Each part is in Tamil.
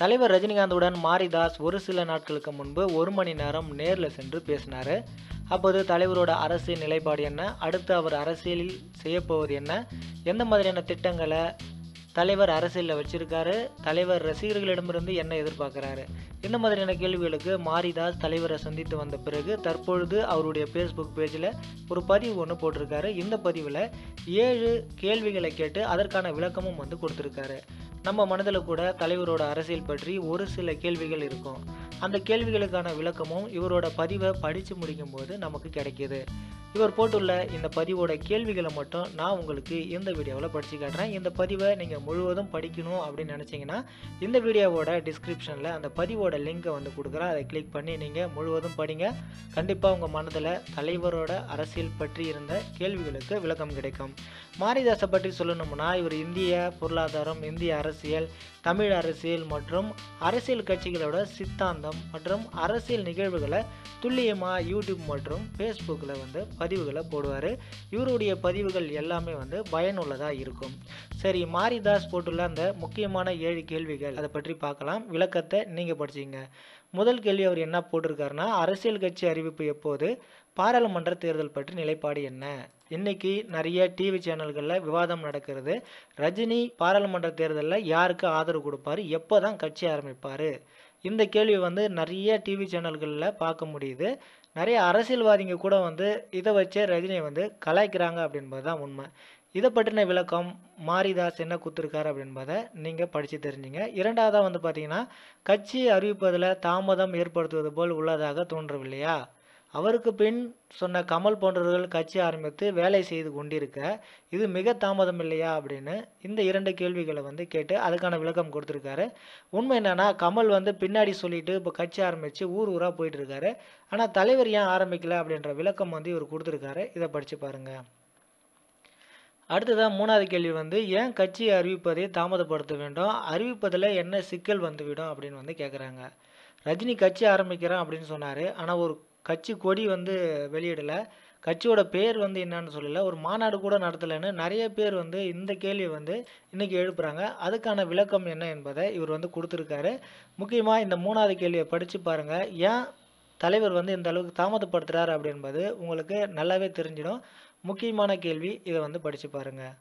தலைவர் ரஜினிகாந்துடன் மாரிதாஸ் ஒரு சில நாட்களுக்கு முன்பு ஒரு மணி நேரம் நேரில் சென்று பேசினார். அப்போது தலைவரோட அரசியல் நிலைப்பாடு என்ன? அடுத்து அவர் அரசியலில் செய்யப்போவது என்ன? எந்த மாதிரியான திட்டங்களை தலைவர் அரசியலில் வச்சிருக்காரு. தலைவர் ரசிகர்களிடமிருந்து என்ன எதிர்பார்க்குறாரு? இந்த மாதிரியான கேள்விகளுக்கு மாரிதாஸ் தலைவரை சந்தித்து வந்த பிறகு தற்பொழுது அவருடைய ஃபேஸ்புக் பேஜில் ஒரு பதிவு ஒன்று போட்டிருக்காரு. இந்த பதிவில் ஏழு கேள்விகளை கேட்டு அதற்கான விளக்கமும் வந்து கொடுத்துருக்காரு. நம்ம மனதில் கூட தலைவரோட அரசியல் பற்றி ஒரு சில கேள்விகள் இருக்கும். அந்த கேள்விகளுக்கான விளக்கமும் இவரோட பதிவை படித்து முடிக்கும்போது நமக்கு கிடைக்கிது. இவர் போட்டுள்ள இந்த பதிவோட கேள்விகளை மட்டும் நான் உங்களுக்கு இந்த வீடியோவில் படித்து காட்டுறேன். இந்த பதிவை நீங்கள் முழுவதும் படிக்கணும் அப்படின்னு நினச்சிங்கன்னா இந்த வீடியோவோட டிஸ்கிரிப்ஷனில் அந்த பதிவோட லிங்கை வந்து கொடுக்குறேன். அதை கிளிக் பண்ணி நீங்கள் முழுவதும் படிங்க. கண்டிப்பாக உங்கள் மனதில் தலைவரோட அரசியல் பற்றி இருந்த கேள்விகளுக்கு விளக்கம் கிடைக்கும். மாரிதாசை பற்றி சொல்லணும்னா இவர் இந்திய பொருளாதாரம் இந்திய அரசியல் தமிழ் அரசியல் மற்றும் அரசியல் கட்சிகளோட சித்தாந்தம் மற்றும் அரசியல் நிகழ்வுகளை துல்லியமாக யூடியூப் மற்றும் ஃபேஸ்புக்கில் வந்து பதிவுகளை போடுவார். இவருடைய பதிவுகள் எல்லாமே வந்து பயனுள்ளதாக இருக்கும். சரி மாரிதாஸ் போட்டுள்ள அந்த முக்கியமான ஏழு கேள்விகள் அதை பற்றி பார்க்கலாம். விளக்கத்தை நீங்கள் படிச்சிங்க. முதல் கேள்வி அவர் என்ன போட்டிருக்காருன்னா அரசியல் கட்சி அறிவிப்பு எப்போது? பாராளுமன்ற தேர்தல் பற்றி நிலைப்பாடு என்ன? இன்னைக்கு நிறைய டிவி சேனல்களில் விவாதம் நடக்கிறது. ரஜினி பாராளுமன்ற தேர்தலில் யாருக்கு ஆதரவு கொடுப்பாரு? எப்போ தான் கட்சி ஆரம்பிப்பார்? இந்த கேள்வி வந்து நிறைய டிவி சேனல்களில் பார்க்க முடியுது. நிறைய அரசியல்வாதிங்க கூட வந்து இதை வச்சே ரஜினியை வந்து கலாய்க்கிறாங்க அப்படின்பது தான் உண்மை. இதை பற்றின விளக்கம் மாரிதாஸ் என்ன கொடுத்துருக்காரு அப்படின்பதை நீங்கள் படித்து தெரிஞ்சுங்க. இரண்டாவதாக வந்து பார்த்தீங்கன்னா கட்சி அறிவிப்பதில் தாமதம் ஏற்படுத்துவது போல் உள்ளதாக தோன்றவில்லையா? அவருக்கு பின் சொன்ன கமல் போன்றவர்கள் கட்சி ஆரம்பித்து வேலை செய்து கொண்டிருக்க இது மிக தாமதம் இல்லையா அப்படின்னு இந்த இரண்டு கேள்விகளை வந்து கேட்டு அதுக்கான விளக்கம் கொடுத்துருக்காரு. உண்மை என்னன்னா கமல் வந்து பின்னாடி சொல்லிட்டு இப்போ கட்சி ஆரம்பித்து ஊர் ஊராக போயிட்டு இருக்காரு ஆனால் தலைவர் ஏன் ஆரம்பிக்கல அப்படின்ற விளக்கம் வந்து இவர் கொடுத்துருக்காரு. இதை படித்து பாருங்க. அடுத்ததாக மூணாவது கேள்வி வந்து ஏன் கட்சியை அறிவிப்பதை தாமதப்படுத்த வேண்டும்? அறிவிப்பதில் என்ன சிக்கல் வந்துவிடும் அப்படின்னு வந்து கேட்குறாங்க ரஜினி கட்சி ஆரம்பிக்கிறேன் அப்படின்னு சொன்னார். ஆனால் ஒரு கட்சி கொடி வந்து வெளியிடலை. கட்சியோட பேர் வந்து என்னன்னு சொல்லலை. ஒரு மாநாடு கூட நடத்தலைன்னு நிறைய பேர் வந்து இந்த கேள்வியை வந்து இன்றைக்கி எழுப்புகிறாங்க அதுக்கான விளக்கம் என்ன என்பதை இவர் வந்து கொடுத்துருக்காரு. முக்கியமாக இந்த மூணாவது கேள்வியை படித்து பாருங்கள் ஏன் தலைவர் வந்து இந்த அளவுக்கு தாமதப்படுத்துகிறாரு அப்படின்பது உங்களுக்கு நல்லாவே தெரிஞ்சிடும். முக்கியமான கேள்வி இதை வந்து படித்து பாருங்கள்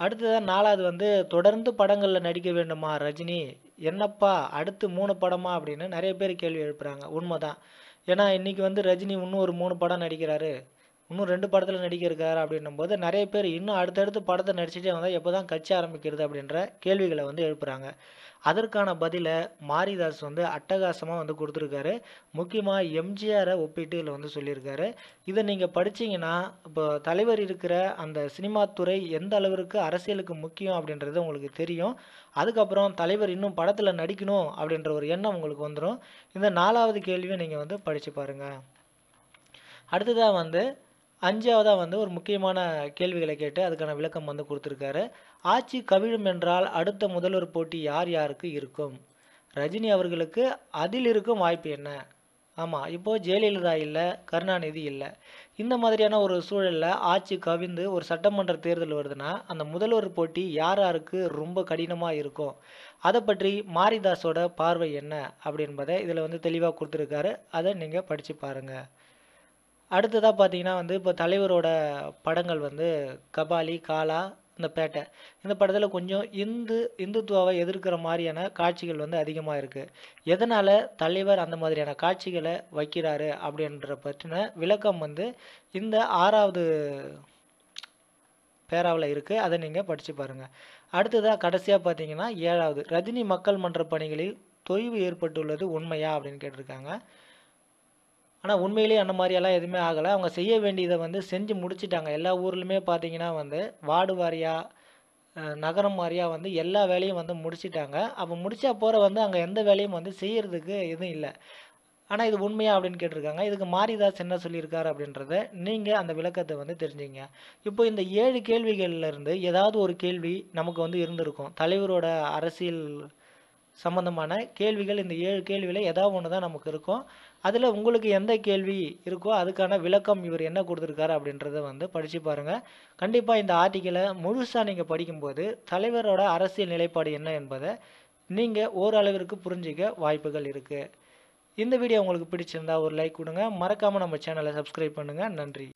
அடுத்ததாக நாலாவது வந்து தொடர்ந்து படங்களில் நடிக்க வேண்டுமா ரஜினி? என்னப்பா அடுத்து மூணு படமா அப்படின்னு நிறைய பேர் கேள்வி எழுப்புகிறாங்க உண்மைதான். ஏன்னா இன்றைக்கி வந்து ரஜினி இன்னும் ஒரு மூணு படம் நடிக்கிறாரு. இன்னும் ரெண்டு படத்தில் நடிக்க அப்படின்னும் போது நிறைய பேர் இன்னும் அடுத்தடுத்து படத்தை நடிச்சுட்டே வந்தால் எப்போ தான் கட்சி ஆரம்பிக்கிறது அப்படின்ற கேள்விகளை வந்து எழுப்புறாங்க. அதற்கான பதிலை மாரிதாஸ் வந்து அட்டகாசமாக வந்து கொடுத்துருக்காரு. முக்கியமாக எம்ஜிஆரை ஒப்பிட்டு இதில் வந்து சொல்லியிருக்காரு. இதை நீங்கள் படிச்சீங்கன்னா இப்போ தலைவர் இருக்கிற அந்த சினிமா துறை எந்த அளவிற்கு அரசியலுக்கு முக்கியம் அப்படின்றது உங்களுக்கு தெரியும். அதுக்கப்புறம் தலைவர் இன்னும் படத்தில் நடிக்கணும் அப்படின்ற ஒரு எண்ணம் உங்களுக்கு வந்துடும் இந்த நாலாவது கேள்வியை நீங்கள் வந்து படித்து பாருங்கள் அடுத்ததாக வந்து அஞ்சாவதாக வந்து ஒரு முக்கியமான கேள்விகளை கேட்டு அதுக்கான விளக்கம் வந்து கொடுத்துருக்காரு. ஆட்சி கவிழும் என்றால் அடுத்த முதல்வர் போட்டி யார் யாருக்கு இருக்கும்? ரஜினி அவர்களுக்கு அதில் இருக்கும் வாய்ப்பு என்ன? ஆமாம் இப்போது ஜெயலலிதா இல்லை கருணாநிதி இல்லை. இந்த மாதிரியான ஒரு சூழலில் ஆட்சி கவிழ்ந்து ஒரு சட்டமன்ற தேர்தல் வருதுன்னா அந்த முதல்வர் போட்டி யார் யாருக்கு ரொம்ப கடினமாக இருக்கும்? அதை பற்றி மாரிதாஸோட பார்வை என்ன? அப்படின்பதை இதில் வந்து தெளிவாக கொடுத்துருக்காரு. அதை நீங்கள் படித்து பாருங்கள் அடுத்ததாக பார்த்தீங்கன்னா வந்து இப்போ தலைவரோட படங்கள் வந்து கபாலி காலா இந்த பேட்டை. இந்த படத்தில் கொஞ்சம் இந்து இந்துத்துவாவை எதிர்க்கிற மாதிரியான காட்சிகள் வந்து அதிகமாக இருக்குது எதனால் தலைவர் அந்த மாதிரியான காட்சிகளை வைக்கிறாரு அப்படின்ற பற்றின விளக்கம் வந்து இந்த ஆறாவது பேராவில் இருக்குது அதை நீங்கள் படித்து பாருங்கள் அடுத்ததாக கடைசியாக பார்த்தீங்கன்னா ஏழாவது. ரஜினி மக்கள் மன்ற பணிகளில் தொய்வு ஏற்பட்டுள்ளது உண்மையா அப்படின்னு கேட்டிருக்காங்க. ஆனால் உண்மையிலேயே அந்த மாதிரியெல்லாம் எதுவுமே ஆகலை. அவங்க செய்ய வேண்டியதை வந்து செஞ்சு முடிச்சிட்டாங்க. எல்லா ஊர்லேயுமே பார்த்தீங்கன்னா வந்து வார்டு வாரியாக நகரம் வாரியாக வந்து எல்லா வேலையும் வந்து முடிச்சிட்டாங்க. அப்போ முடிச்சா போகிற வந்து அங்கே எந்த வேலையும் வந்து செய்கிறதுக்கு எதுவும் இல்லை. ஆனால் இது உண்மையா அப்படின்னு கேட்டிருக்காங்க. இதுக்கு மாரிதாஸ் என்ன சொல்லியிருக்காரு அப்படின்றத நீங்கள் அந்த விளக்கத்தை வந்து தெரிஞ்சுங்க. இப்போ இந்த ஏழு கேள்விகள்லேருந்து ஏதாவது ஒரு கேள்வி நமக்கு வந்து இருந்திருக்கும். தலைவரோட அரசியல் சம்பந்தமான கேள்விகள் இந்த ஏழு கேள்வியில் ஏதாவது ஒன்று தான் நமக்கு இருக்கும். அதில் உங்களுக்கு எந்த கேள்வி இருக்கோ அதுக்கான விளக்கம் இவர் என்ன கொடுத்துருக்காரு அப்படின்றத வந்து படித்து பாருங்கள் கண்டிப்பாக இந்த ஆர்டிக்கலை முழுசாக நீங்கள் படிக்கும்போது தலைவரோட அரசியல் நிலைப்பாடு என்ன என்பதை நீங்கள் ஓரளவிற்கு புரிஞ்சிக்க வாய்ப்புகள் இருக்குது இந்த வீடியோ உங்களுக்கு பிடிச்சிருந்தா ஒரு லைக் கொடுங்க. மறக்காமல் நம்ம சேனலை சப்ஸ்கிரைப் பண்ணுங்கள் நன்றி.